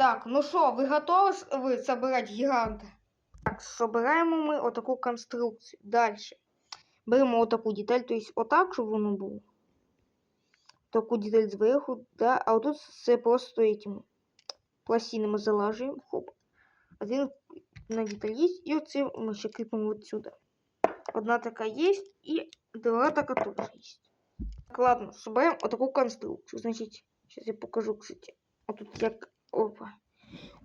Так, ну що, ви готові с- ви собирати гіганта? Так, собираємо ми отаку конструкцію. Далі. Беремо отаку деталь, тобто отак, щоб воно було. Таку деталь зверху, да, а отут все просто этим пластинами залажуємо. Хоп. Один на деталь є, і оце ми ще кріпимо от сюди. Одна така є, і друга така теж є. Так, ладно, собираємо отаку конструкцію. Значить, зараз я покажу, кстати. Отут як опа.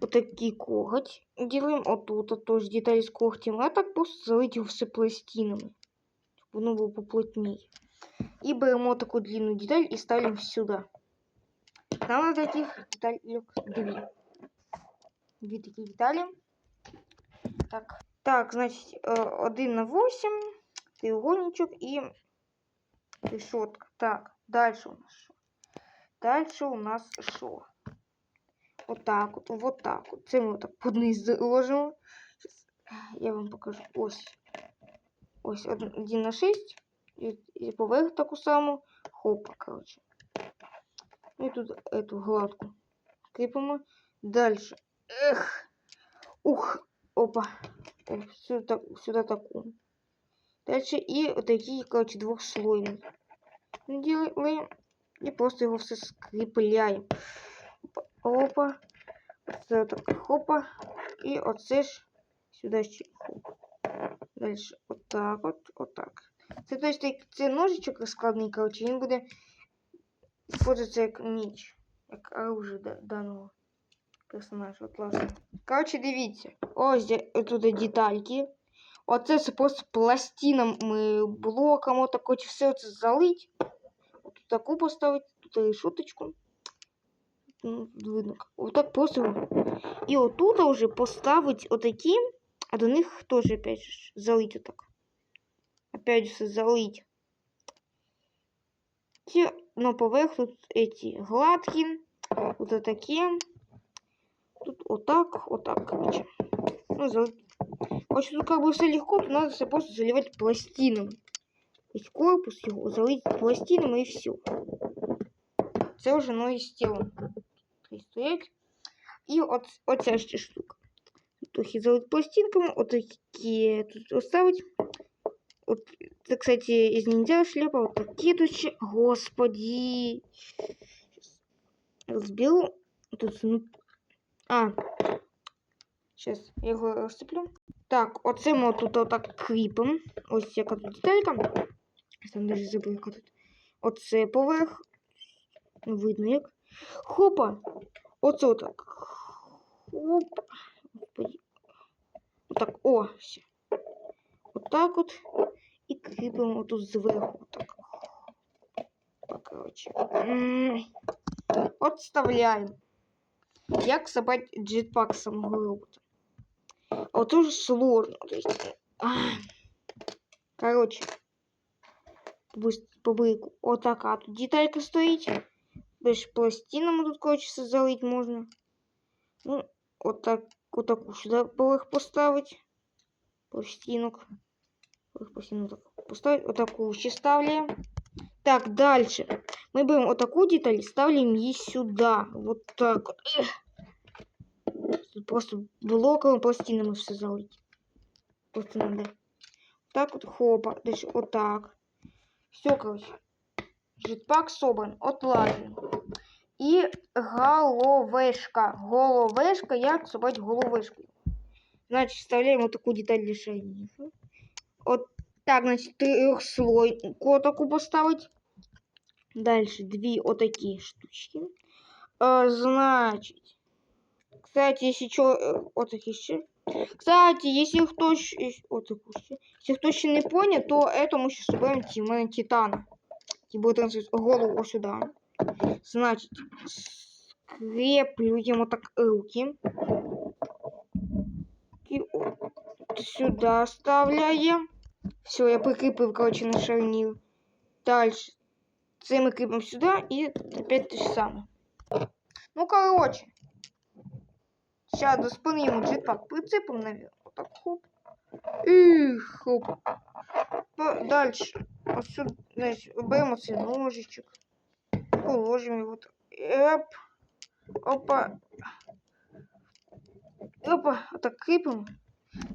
Отакий коготь делаем. Отут тоже деталь з когтем. А так просто залить його все пластинами. Щоб воно було поплотнее. І беремо таку длинну деталь і ставимо сюди. Нам на таких деталей дві. Дві такі деталі. Так. Так, значить, е, 1 на 8, треугольничок і решетка. Так, дальше у нас що? Дальше у нас що? Отак от, вот так от. Це ми отак під низ заложимо. Я вам покажу. Ось. Ось 1 на 6. І, і поверх таку саму. Хопа, коротше. І тут эту гладку кріпимо. Дальше. Ех. Ух. Опа. Е, Сюди, так- сюди таку. Дальше і отакі, коротше, двохслойний. Делаем. І просто його все скріпляємо. Опа. Оце так хопа. І оце ж сюди ще хоп. Далі отак от, отак. Це то есть, це ножичок розкладний, коротше, він буде використовуватися як ніч. Як оружие да- даного персонажа. От ладно. Коротше, дивіться. Ось де- тут детальки. Оце це просто пластинами, блоком, отак, коротше, все це залить. От таку поставити, тут решеточку. Ну, тут видно. как. Отак просто. І отут вже поставить отакі, а до них теж опять же залить отак. Опять же залить. Ті, ну, поверх тут эти гладкі, тут такі. Тут отак, отак, короче. Ну, залить. Короче, тут как бы все легко, тут надо все просто заливать пластинами. То есть корпус его залить пластинами и все. Це вже ноги стілом. Тут Стоять. І от, оця ще штука. Трохи залить пластинками, отакі тут оставить. От, це, кстати, із ниндзя шляпа. Вот такі тут ще. Господи. Щас Розберу. Тут, ну... А. Сейчас я його розсиплю. Так, оце ми тут отак кріпимо. Ось яка тут деталька. Там даже забув, яка тут. Оце поверх. Видно як. Хопа. Оце отак. Хоп. Господи. Отак. О, все. Отак от. І кріпимо отут зверху. Отак. Так, короче. М. От вставляємо. Як собрать джетпак з самого робота. А вот тоже сложно. То есть, ах. короче, быс- по быку. Вот такая тут деталька стоит. Дальше пластинами тут, короче, залить можно. Ну, вот так, вот такую сюда поверх поставить. Пластинок. Пластинок так поставить. Вот такую ще ставляем. Так, дальше. Мы берем вот такую деталь, ставим ее сюда. Вот так. Тут просто блоковыми пластинами все залить. Просто надо. Так вот, хопа. Дальше вот так. Все, короче. Жетпак собран. Отлажен І головешка. Головешка. Як собрати головешку? Значить, вставляємо таку деталь для шайнів. От так, значить, трехслойку таку поставить. Дальше дві отакі штучки. Е, значить, кстати, если что, э, вот такие ще. Кстати, если кто ще, вот таку ще. Если кто ще не понял, то это мы сейчас соберем Тимона Титана. И будет транслировать голову вот сюда. Значит, скреплю ему так руки. Вот сюда вставляем. Все, я прикрепил, короче, на шарнир. Дальше. Це мы крепим сюда и опять то же самое. Ну, короче. Сейчас до спины ему джетпак прицепим. Вот так, хоп. И хоп. Дальше. Вот сюда, значит, берем цей ножичек Положим его. так. Эп. Опа. Опа, отак кріпимо.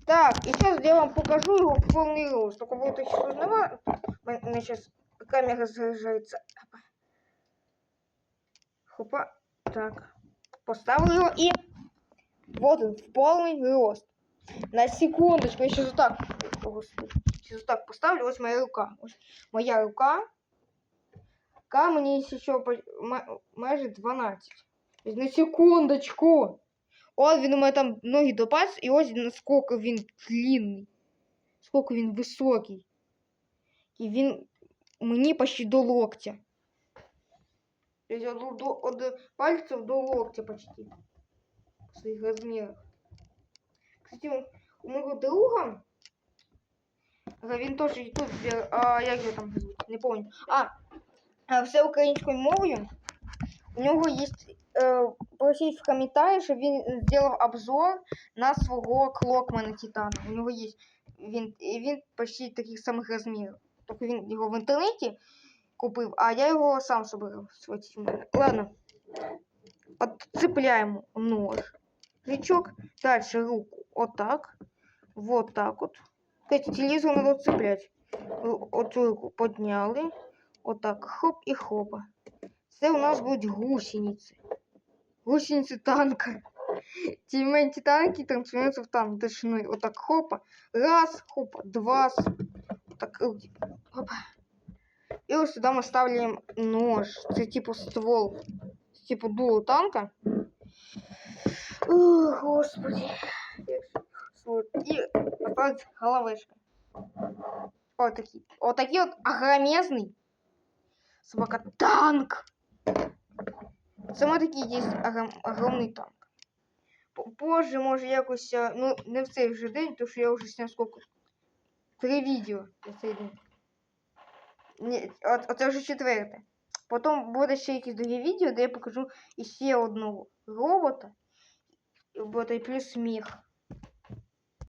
Так, і зараз я вам покажу його в повний рост. Только буде ще сложновато. У мене зараз камера заряджається. Опа. Хопа. Так. Поставлю його і вот он, в повний рост. На секундочку, я сейчас вот так. О, Господи. Сейчас вот так поставлю. Ось моя рука. Ось моя рука. Рука мені ще по- ма- майже 12. Ось На секундочку. От він у мене там ноги до пальців, і ось наскільки він длинний. Скільки він високий. І він мені почти до локтя. Тобто От, до, от пальців до локтя почти. В своїх розмірах. Кстати, у- у мого друга. а Він теж ютуб, а як його там звуть? Не пам'ятаю. А, а, все українською мовою. У нього є е, просіть в коментарі, щоб він зробив обзор на свого клокмана Титана. У нього є він, він почти таких самих розмірів. Тобто він його в інтернеті купив, а я його сам собирав. Ладно. Отцепляємо нож. Крючок. Дальше руку. Вот так. Вот так вот. Кстати, телевизор надо цеплять. Вот руку подняли. Вот так. Хоп и хопа. Це у нас будуть гусениці. Гусениці танка. Ті менші танки трансформуються в танк дошиною. Отак хопа. Раз, хопа, два. Так, хопа. І ось сюди ми ставляємо нож. Це типу ствол. Це типу дуло танка. О, господи. Вот. И осталась головешка. Вот такие. Вот такие вот огромезный собака танк. Саме такий є огром- огромний танк. П- Позже, може, якось, а, ну, не в цей вже день, тому що я вже сняв сколько. Три відео за цей день. Ні, от, оце вже четверте. Потім буде ще якісь другі відео, де я покажу іще одного робота. Робота і плюс сміх.